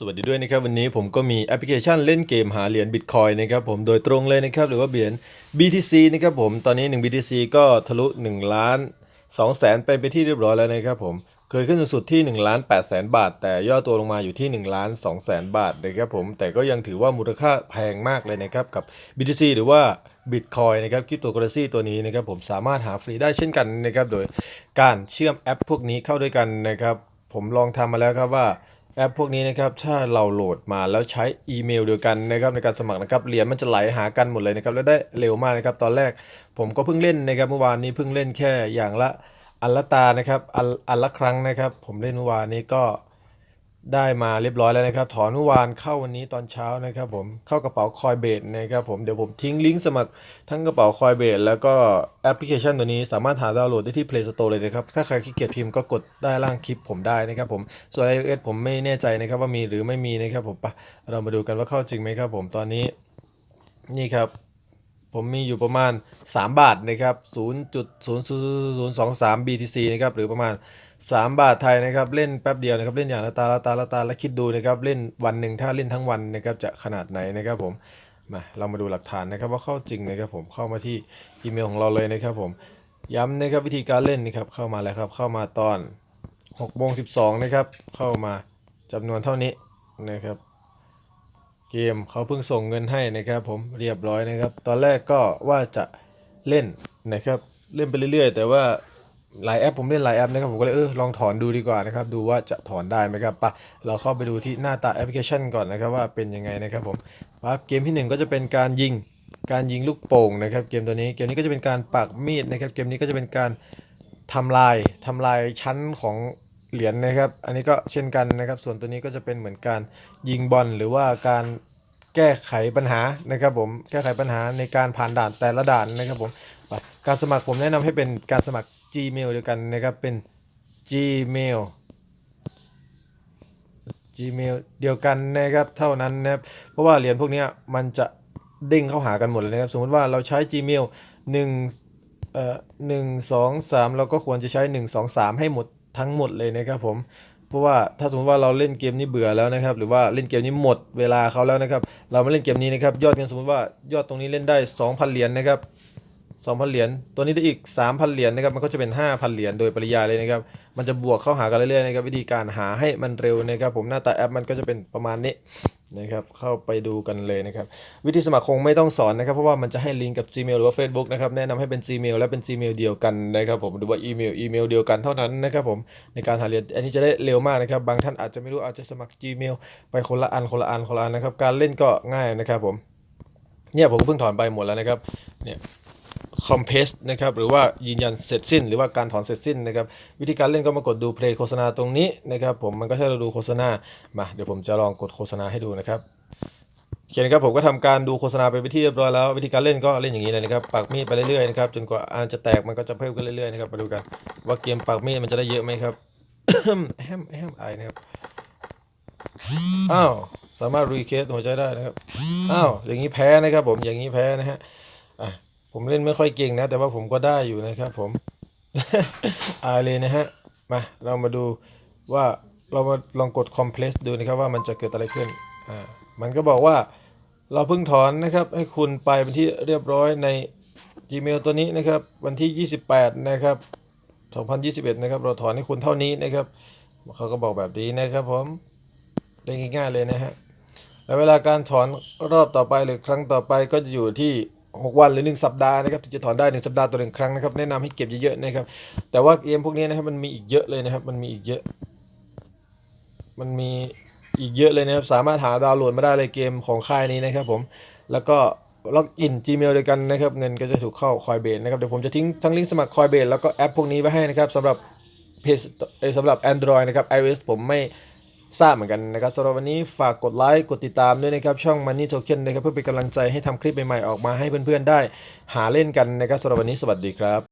สวัสดีด้วยนะครับวันนี้ผมก็มีแอปพลิเคชันเล่นเกมหาเหรียญบิตคอยนะครับผมโดยตรงเลยนะครับหรือว่าเหรียญ BTC นะครับผมตอนนี้ 1 BTC ก็ทะลุ1ล้าน2แสนไปไปนที่เรียบร้อยแล้วนะครับผมเคยขึ้นสูงสุดที่1ล้าน8แสนบาท แต่ย่อตัวลงมาอยู่ที่1ล้าน2แสนบาทนะครับผมแต่ก็ยังถือว่ามูลค่าแพงมากเลยนะครับกับ BTC หรือว่า Bitcoin นะครับคริปโตเคอเรนซีตัวนี้นะครับผมสามารถหาฟรีได้เช่นกันนะครับโดยการเชื่อมแอปพวกนี้เข้าด้วยกันนะครับผมลองทำมาแล้วครับว่า แอปพวกนี้นะครับถ้าเราโหลดมาแล้วใช้อีเมลเดียวกันนะครับในการสมัครนะครับเหรียญมันจะไหลหากันหมดเลยนะครับแล้วได้เร็วมากนะครับตอนแรกผมก็เพิ่งเล่นนะครับเมื่อวานนี้เพิ่งเล่นแค่อย่างละอันละตานะครับอันอันละครั้งนะครับ ผมเล่นเมื่อวานนี้ก็ ได้มาเรียบร้อยแล้วนะครับ ถอนเมื่อวานเข้าวันนี้ตอนเช้านะครับผมเข้ากระเป๋าคอยเบดนะครับผมเดี๋ยวผมทิ้งลิงก์สมัครทั้งกระเป๋าคอยเบดแล้วก็แอปพลิเคชันตัวนี้สามารถหาดาวน์โหลดได้ที่ Play Store เลยนะครับ ถ้าใครขี้เกียจพิมพ์ก็กดได้ล่างคลิปผมได้นะครับผมส่วน iOS ผมไม่แน่ใจนะครับว่ามีหรือไม่มีนะครับผมปะเรามาดูกันว่าเข้าจริงไหมครับผมตอนนี้นี่ครับ ผมมีอยู่ประมาณ 3 บาทนะครับ0.00023 BTC นะครับหรือประมาณ 3 บาทไทยนะครับเล่นแป๊บเดียวนะครับเล่นอย่างละตาละตาละตาแล้วคิดดูนะครับเล่นวันหนึ่งถ้าเล่นทั้งวันนะครับจะขนาดไหนนะครับผมมาเรามาดูหลักฐานนะครับว่าเข้าจริงนะครับผมเข้ามาที่อีเมลของเราเลยนะครับผมย้ำนะครับวิธีการเล่นนะครับเข้ามาแล้วครับเข้ามาตอน6โมง12นะครับเข้ามาจำนวนเท่านี้นะครับ เกมเขาเพิ่งส่งเงินให้นะครับ ผมเรียบร้อยนะครับ ตอนแรกก็ว่าจะเล่นนะครับ เล่นไปเรื่อย ๆ แต่ว่าหลายแอปผมเล่นหลายแอปนะครับผมก็เลยเออลองถอนดูดีกว่านะครับ ดูว่าจะถอนได้ไหมครับปะเราเข้าไปดูที่หน้าตาแอปพลิเคชันก่อนนะครับว่าเป็นยังไงนะครับผมปั๊บเกมที่หนึ่งก็จะเป็นการยิงการยิงลูกโป่งนะครับ เกมตัวนี้เกมนี้ก็จะเป็นการปักมีดนะครับ เกมนี้ก็จะเป็นการทำลายทำลายชั้นของ เหรียญนะครับ อันนี้ก็เช่นกันนะครับ ส่วนตัวนี้ก็จะเป็นเหมือนการยิงบอลหรือว่าการแก้ไขปัญหานะครับผม แก้ไขปัญหาในการผ่านด่านแต่ละด่านนะครับผม การสมัครผมแนะนำให้เป็นการสมัคร Gmail เดียวกันนะครับเป็น Gmail Gmail เดียวกันนะครับเท่านั้นนะครับ เพราะว่าเหรียญพวกนี้มันจะเด้งเข้าหากันหมดเลยนะครับ สมมติว่าเราใช้ Gmail 1เอ่อหนึ่งสองสามเราก็ควรจะใช้ 1 2 3 ให้หมด ทั้งหมดเลยนะครับผมเพราะว่าถ้าสมมติว่าเราเล่นเกมนี้เบื่อแล้วนะครับ หรือว่าเล่นเกมนี้หมดเวลาเขาแล้วนะครับ เรามาเล่นเกมนี้นะครับ ยอดเงินสมมติว่ายอดตรงนี้เล่นได้ 2,000 เหรียญนะครับ 2,000 เหรียญ ตัวนี้ได้อีก 3,000 เหรียญนะครับ มันก็จะเป็น 5,000 เหรียญโดยปริยายเลยนะครับ มันจะบวกเข้าหากันเรื่อยๆนะครับ วิธีการหาให้มันเร็วนะครับ ผมหน้าตาแอปมันก็จะเป็นประมาณนี้นะครับ เข้าไปดูกันเลยนะครับ วิธีสมัครคงไม่ต้องสอนนะครับ เพราะว่ามันจะให้ลิงก์กับ Gmail หรือว่า Facebook นะครับ แนะนำให้เป็น Gmail และเป็น Gmail เดียวกันนะครับ ผมหรือว่าอีเมล อีเมลเดียวกันเท่านั้นนะครับผม ในการหาเรียน อันนี้จะได้เร็วมากนะครับ บางท่านอาจจะไม่รู้อาจจะสมัคร Gmail ไปคนละอันคนละอันคนละอันนะครับ การเล่นก็ง่ายนะครับผม เนี่ยผมเพิ่งถอนไปหมดแล้วนะครับ เนี่ย คอมเพสนะครับหรือว่ายืนยันเสร็จสิ้น หรือว่าการถอนเสร็จสิ้นนะครับวิธีการเล่นก็มากดดูเพลย์โฆษณาตรงนี้นะครับผมมันก็ให้เราดูโฆษณามาเดี๋ยวผมจะลองกดโฆษณาให้ดูนะครับโอเคนะครับผมก็ทำการดูโฆษณาไปเป็นที่เรียบร้อยแล้ว วิธีการเล่นก็เล่นอย่างนี้เลยนะครับปักมีดไปเรื่อยๆนะครับจนกว่าอันจะแตกมันก็จะเพิ่มขึ้นเรื่อยๆนะครับมาดูกันว่าเกมปักมีดมันจะได้เยอะไหมครับแฮมแฮมไอนะครับอ้าวสามารถรีเคสหัวใจได้นะครับอ้าวอย่างนี้แพ้นะครับผมอย่างนี้แพ้นะฮะอะ ผมเล่นไม่ค่อยเก่งนะ แต่ว่าผมก็ได้อยู่นะครับผมอายเลยนะฮะ มาเรามาดูว่าเรามาลองกด compress ดูนะครับว่ามันจะเกิดอะไรขึ้น อ่า มันก็บอกว่าเราเพิ่งถอนนะครับ ให้คุณไปเป็นที่เรียบร้อยใน Gmail ตัวนี้นะครับ วันที่ 28 นะครับ 2021 นะครับ เราถอนให้คุณเท่านี้นะครับเขาก็บอกแบบนี้นะครับผมได้ง่ายๆเลยนะฮะแล้วเวลาการถอนรอบต่อไปหรือครั้งต่อไปก็จะอยู่ที่ 6 วันหรือ 1 สัปดาห์นะครับที่จะถอนได้ 1 สัปดาห์ต่อหนึ่งครั้งนะครับแนะนำให้เก็บเยอะๆนะครับแต่ว่าเกมพวกนี้นะครับมันมีอีกเยอะเลยนะครับมันมีอีกเยอะ มันมีอีกเยอะเลยนะครับสามารถหาดาวน์โหลดมาได้เลยเกมของค่ายนี้นะครับผมแล้วก็ล็อกอิน Gmail ด้วยกันนะครับเงินก็จะถูกเข้าคอยเบนนะครับเดี๋ยวผมจะทิ้งทั้งลิงก์สมัครคอยเบนแล้วก็แอปพวกนี้ไว้ให้นะครับสำหรับเพจสำหรับ Android นะครับ iOS ผมไม่ ทราบเหมือนกันนะครับสำหรับวันนี้ฝากกดไลค์กดติดตามด้วยนะครับช่อง Money Token นะครับเพื่อเป็นกำลังใจให้ทำคลิปใหม่ๆออกมาให้เพื่อนๆได้หาเล่นกันนะครับสำหรับวันนี้สวัสดีครับ